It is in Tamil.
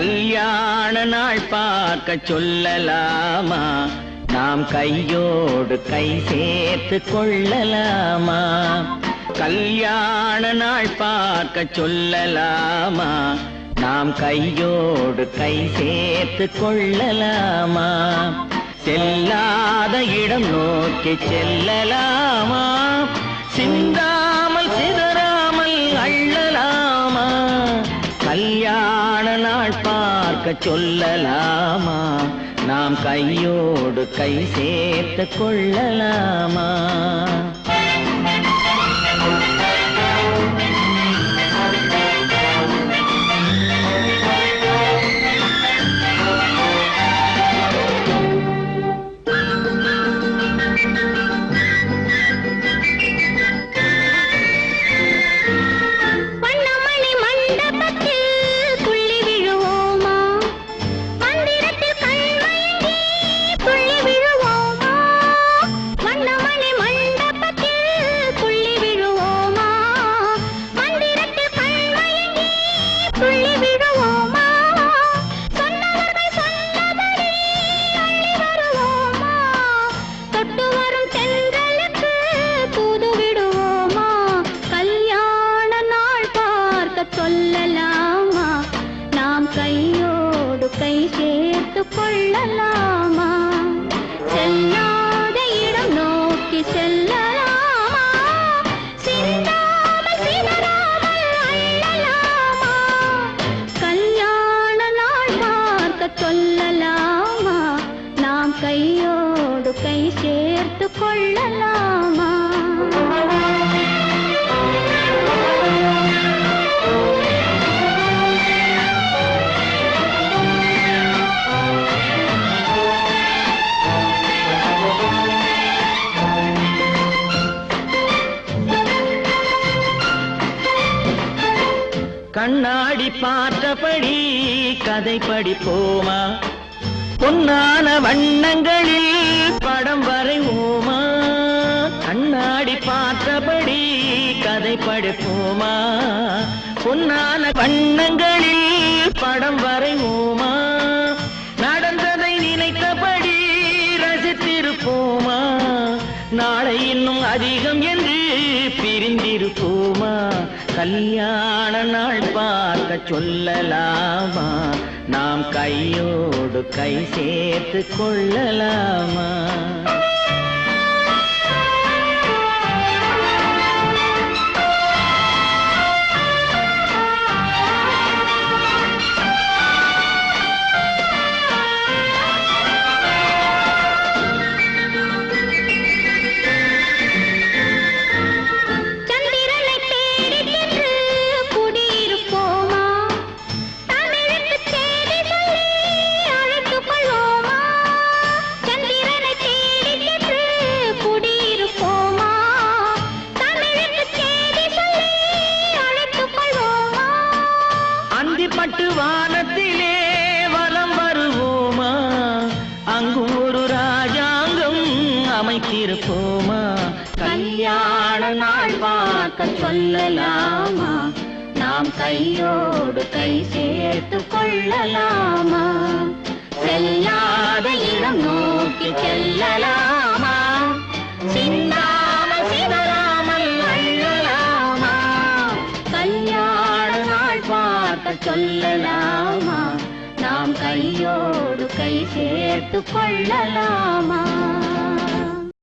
கல்யாண நாள் பார்க்க சொல்லலாமா? நாம் கையோடு கை சேர்த்து கொள்ளலாமா? கல்யாண நாள் பார்க்க சொல்லலாமா? நாம் கையோடு கை சேர்த்து கொள்ளலாமா? செல்லாத இடம் நோக்கி செல்லலாமா? பார்க்க சொல்லலாமா? நாம் கையோடு கை சேர்த்து கொள்ளலாமா? கண்ணாடி பார்த்தபடி கதை படிப்போமா பொன்னான வண்ணங்களில் படம் வரைவோமா கண்ணாடி பார்த்தபடி கதை படிப்போமா பொன்னான வண்ணங்களில் படம் வரைவோமா நடந்ததை நினைத்தபடி ரசித்திருப்போமா? நாளை இன்னும் அதிகம் என்று பிரிந்திருப்போமா? கல்யாண நாள் பார்க்க சொல்லலாமா? நாம் கையோடு கை சேர்த்து கொள்ளலாமா? ஒரு ராஜாங்கம் அமைத்திருப்போமா? கல்யாண நாள் பார்க்க சொல்லலாமா? நாம் கையோடு கை சேர்த்து கொள்ளலாமா? செல்லாத இடம் நோக்கி செல்லலாமா? சிந்தாமல் சொல்லலாமா? நாம் கையோடு கை சேர்த்து கொள்ளலாமா?